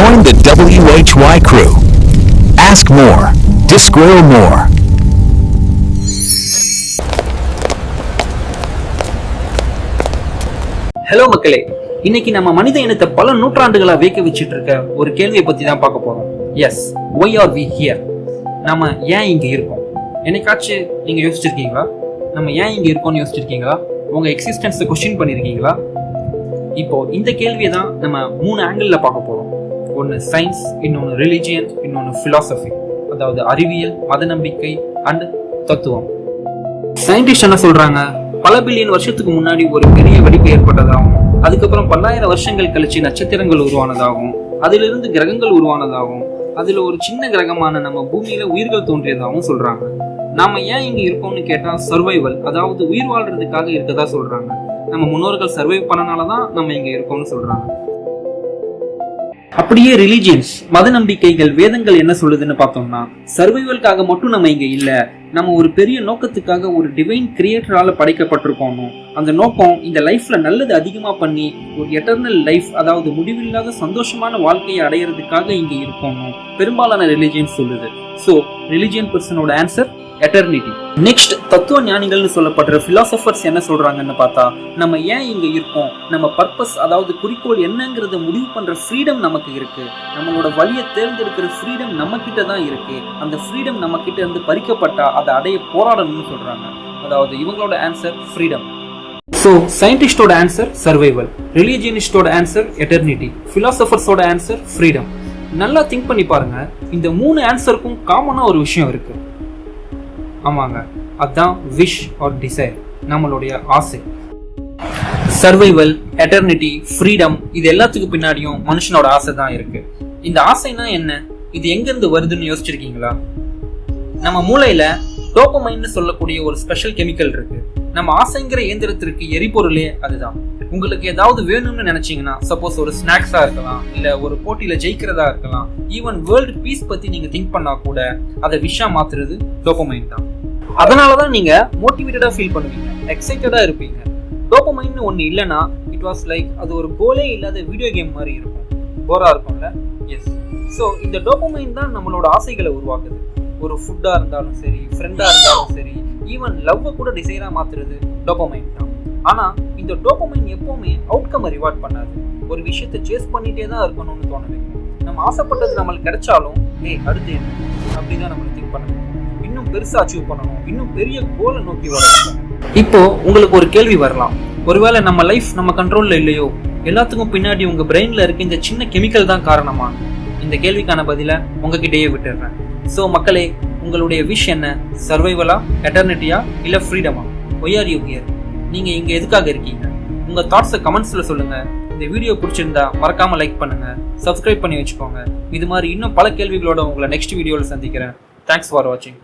Join the WHY crew. Ask more. Discworld more. Hello மக்களே. இன்னைக்கு நம்ம மனித இனத்தை பல நூற்றாண்டுகளா வியக்க வச்சுட்டு இருக்க ஒரு கேள்வியை பத்தி தான் பார்க்க போறோம். Yes why are we here நம்ம ஏன் இங்க இருக்கோம்? என்னைக்காச்சும் நீங்க யோசிச்சிருக்கீங்களா? நம்ம ஏன் இங்க இருக்கோம்னு யோசிச்சிருக்கீங்களா? உங்க எக்ஸிஸ்டன்ஸை கொஸ்டின் பண்ணிருக்கீங்களா? இப்போ இந்த கேள்வியை தான் நம்ம மூணு ஆங்கிள் பார்க்க போறோம். ஒன்று சயின்ஸ் இன்னொன்று ரிலிஜியன் இன்னொன்று ஃபிலாசபி அதாவது அறிவியல் மத நம்பிக்கை அண்ட் தத்துவம். சயின்டிஸ்ட் என்ன சொல்றாங்க? பல பில்லியன் வருஷத்துக்கு முன்னாடி ஒரு பெரிய வெடிப்பு ஏற்பட்டதாகவும் அதுக்கப்புறம் பல்லாயிரம் வருஷங்கள் கழிச்சு நட்சத்திரங்கள் உருவானதாகவும் அதிலிருந்து கிரகங்கள் உருவானதாகவும் அதுல ஒரு சின்ன கிரகமான நம்ம பூமியில உயிர்கள் தோன்றியதாகவும் சொல்றாங்க. நாம ஏன் இங்க இருக்கோம்னு கேட்டா சர்வைவல் அதாவது உயிர் வாழ்றதுக்காக இருக்கதா சொல்றாங்க. நம்ம முன்னோர்கள் சர்வைவ் பண்ணனால தான் நம்ம இங்க இருக்கோம்னு சொல்றாங்க. அப்படியே ரிலிஜியன்ஸ் மத நம்பிக்கைகள் வேதங்கள் என்ன சொல்லுதுன்னு பார்த்தோம்னா சர்வைவல்காக மட்டும் நம்ம இங்க இல்ல நம்ம ஒரு பெரிய நோக்கத்துக்காக ஒரு டிவைன் கிரியேட்டரால படைக்கப்பட்டிருக்கோம் அந்த நோக்கம் இந்த லைஃப்ல நல்லது அதிகமா பண்ணி ஒரு எட்டர்னல் லைஃப் அதாவது முடிவில்லாத சந்தோஷமான வாழ்க்கையை அடையிறதுக்காக இங்க இருக்கணும் பெரும்பாலான ரிலிஜியன் சொல்லுது. ஸோ ரிலிஜியன் பர்சனோட ஆன்சர் எட்டர்னிட்டி நெக்ஸ்ட் தத்துவ ஞானிகள்னு சொல்லப்படுற ஃபிலாசபர்ஸ் என்ன சொல்றாங்கன்னு பார்த்தா நம்ம ஏன் இங்க இருக்கோம்? நம்ம பர்பஸ் அதாவது குறிக்கோள் என்னங்கிறத முடிவு பண்ற ஃப்ரீடம் நமக்கு இருக்கு. நம்மளோட வழியை தேர்ந்தெடுக்கிற ஃப்ரீடம் நம்ம கிட்ட தான் இருக்கு. அந்த ஃப்ரீடம் நம்ம கிட்ட இருந்து பறிக்கப்பட்டா அதை அடைய போராடணும்னு சொல்றாங்க. அதாவது இவங்களோட ஆன்சர் ஃப்ரீடம் ஸோ சயின்டிஸ்டோட ஆன்சர் சர்வைவல் ரிலீஜியனிஸ்டோட ஆன்சர் எட்டர்னிட்டி ஃபிலாசபர்ஸோட ஆன்சர் ஃப்ரீடம் நல்லா திங்க் பண்ணி பாருங்க. இந்த மூணு ஆன்சருக்கும் காமனா ஒரு விஷயம் இருக்கு. ஆமாங்க. அதுதான் விஷ் ஆர் டிசைர் நம்மளுடைய ஆசை. சர்வைவல் எட்டர்னிட்டி ஃப்ரீடம் இது எல்லாத்துக்கும் பின்னாடியும் மனுஷனோட ஆசை தான் இருக்கு. இந்த ஆசைனா என்ன? இது எங்கேருந்து வருதுன்னு யோசிச்சிருக்கீங்களா? நம்ம மூளையில டோப்பமைன்னு சொல்லக்கூடிய ஒரு ஸ்பெஷல் கெமிக்கல் இருக்கு. நம்ம ஆசைங்கிற இயந்திரத்திற்கு எரிபொருளே அதுதான். உங்களுக்கு ஏதாவது வேணும்னு நினைச்சீங்கன்னா சப்போஸ் ஒரு ஸ்நாக்ஸா இருக்கலாம் இல்ல ஒரு போட்டியில ஜெயிக்கிறதா இருக்கலாம் ஈவன் வேர்ல்டு பீஸ் பத்தி நீங்க திங்க் பண்ணா கூட அதை விஷா மாத்துறது டோப்பமைன் தான். அதனால தான் நீங்க மோட்டிவேட்டடா ஃபீல் பண்ணுவீங்க. எக்ஸைட்டடா இருப்பீங்க. டோப்பமைன்னு ஒன்று இல்லைன்னா இட் வாஸ் லைக் அது ஒரு கோலே இல்லாத வீடியோ கேம் மாதிரி இருக்கும். போரா இருக்கும்ல? எஸ் ஸோ இந்த டோப்பமைன் தான் நம்மளோட ஆசைகளை உருவாக்குது. ஒரு ஃபுட்டாக இருந்தாலும் சரி ஃப்ரெண்டாக இருந்தாலும் சரி ஈவன் லவ்வை கூட டிசைராக மாற்றுறது டோப்பமைன் தான். ஆனால் இந்த டோப்பமைன் எப்போவுமே அவுட்கம் ரிவார்ட் பண்ணாது. ஒரு விஷயத்தை சேஸ் பண்ணிகிட்டே தான் இருக்கணும்னு தோண வைக்கும் நம்ம ஆசைப்பட்டது நம்மளுக்கு கிடைச்சாலும் ஏய் அடுத்து என்ன? அப்படிதான் நம்மளுக்கு திங்க் பண்ணணும். பெருசாக பெருசா அச்சீவ் பண்ணணும். இன்னும் பெரிய கோலை நோக்கி வரணும். இப்போ உங்களுக்கு ஒரு கேள்வி வரலாம். ஒருவேளை நம்ம லைஃப் நம்ம கண்ட்ரோல்ல இல்லையோ எல்லாத்துக்கும் பின்னாடி உங்க பிரெயின்ல இருக்க இந்த சின்ன கெமிக்கல் தான் காரணமா? இந்த கேள்விக்கான பதில உங்ககிட்டயே விட்டுடுறேன் ஸோ மக்களே உங்களுடைய விஷ் என்ன? சர்வைவலா எட்டர்னிட்டியா இல்ல ஃப்ரீடமா ஒய்ஆர் யூ ஹியர் நீங்க இங்க எதுக்காக இருக்கீங்க? உங்க தாட்ஸை கமெண்ட்ஸ்ல சொல்லுங்க. இந்த வீடியோ பிடிச்சிருந்தா மறக்காம லைக் பண்ணுங்க. சப்ஸ்கிரைப் பண்ணி வச்சுக்கோங்க. இது மாதிரி இன்னும் பல கேள்விகளோட உங்களை நெக்ஸ்ட் வீடியோவில் சந்திக்கிறேன். தேங்க்ஸ் ஃபார் வாட்சிங்